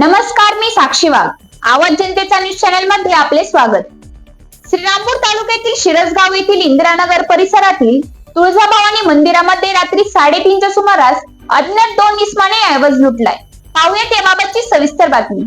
नमस्कार साक्षी वाघ. आवाज जनतेचा न्यूज चॅनलमध्ये आपले स्वागत. श्रीरामपूर तालुक्यातील शिरसगाव येथील इंदिरानगर परिसरातील तुळजाभवानी मंदिरामध्ये रात्री साडेतीनच्या सुमारास अज्ञात दोन इस्माने ऐवज लुटलाय. पाहूया त्याबाबतची सविस्तर बातमी.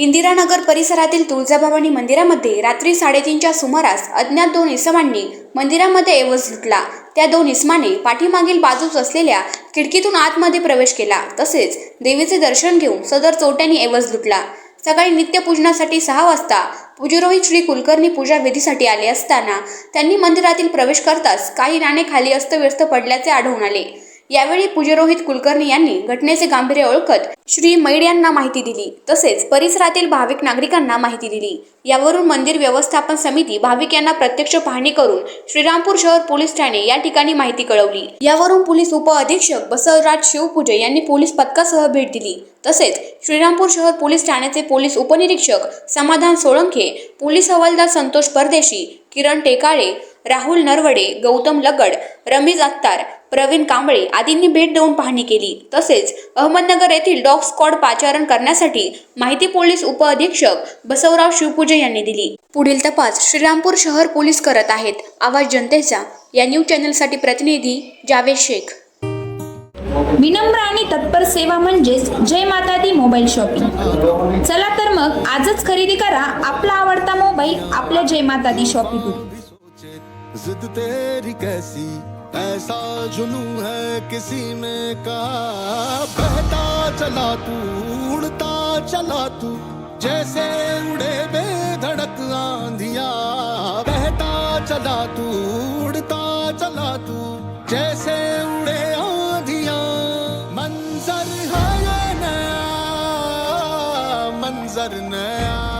इंदिरानगर परिसरातील तुळजाभवानी मंदिरामध्ये रात्री साडेतीनच्या सुमारास अज्ञात दोन इसमांनी मंदिरामध्ये ऐवज लुटला त्या दोन इसमाने पाठीमागील बाजूस असलेल्या खिडकीतून आतमध्ये प्रवेश केला. तसेच देवीचे दर्शन घेऊन सदर चोट्यांनी ऐवज लुटला सकाळी नित्यपूजनासाठी सहा वाजता पूजरोहित श्री कुलकर्णी पूजा विधीसाठी आले असताना त्यांनी मंदिरातील प्रवेश करताच काही नाणे खाली अस्तव्यस्त पडल्याचे आढळून आले. यावेळी पूजरोहित कुलकर्णी यांनी घटनेचे गांभीर्य ओळखत श्री मैड यांना माहिती दिली. तसेच परिसरातील भाविक नागरिकांना माहिती दिली. यावरून मंदिर व्यवस्थापन समिती भाविक यांना प्रत्यक्ष पाहणी करून श्रीरामपूर शहर पोलीस ठाणे या ठिकाणी माहिती कळवली. यावरून पोलीस उप अधीक्षक बसवराज शिवपूजे यांनी पोलीस पथकासह भेट दिली. तसेच श्रीरामपूर शहर पोलीस ठाण्याचे पोलीस उपनिरीक्षक समाधान सोळंखे पोलीस हवालदार संतोष परदेशी किरण टेकाळे राहुल नरवडे गौतम लगड रमेश अत्तार प्रवीण कांबळे आदींनी भेट देऊन पाहणी केली. तसेच अहमदनगर येथील डॉग स्क्वॉड पाचारण करण्यासाठी माहिती पोलीस उप अधीक्षक बसवराव शिवपूजे यांनी दिली. पुढील तपास श्रीरामपूर शहर पोलीस करत आहेत. आवाज जनतेचा या न्यूज चॅनलसाठी प्रतिनिधी जावेद शेख. विनम्र आणि तत्पर सेवा म्हणजेच जय माता दी मोबाईल शॉपिंग. चला तर मग आजच खरेदी करा आपला आवडता मोबाईल आपल्या जय माता दी शॉपिंग जिद तेरी कैसी ऐसा जुनू है किसी में का बहता चला तू उड़ता चला तू जैसे उड़े बेधड़क आंधिया। बहता चला तू उड़ता चला तू जैसे उड़े आंधिया। मंजर है नया मंजर नया।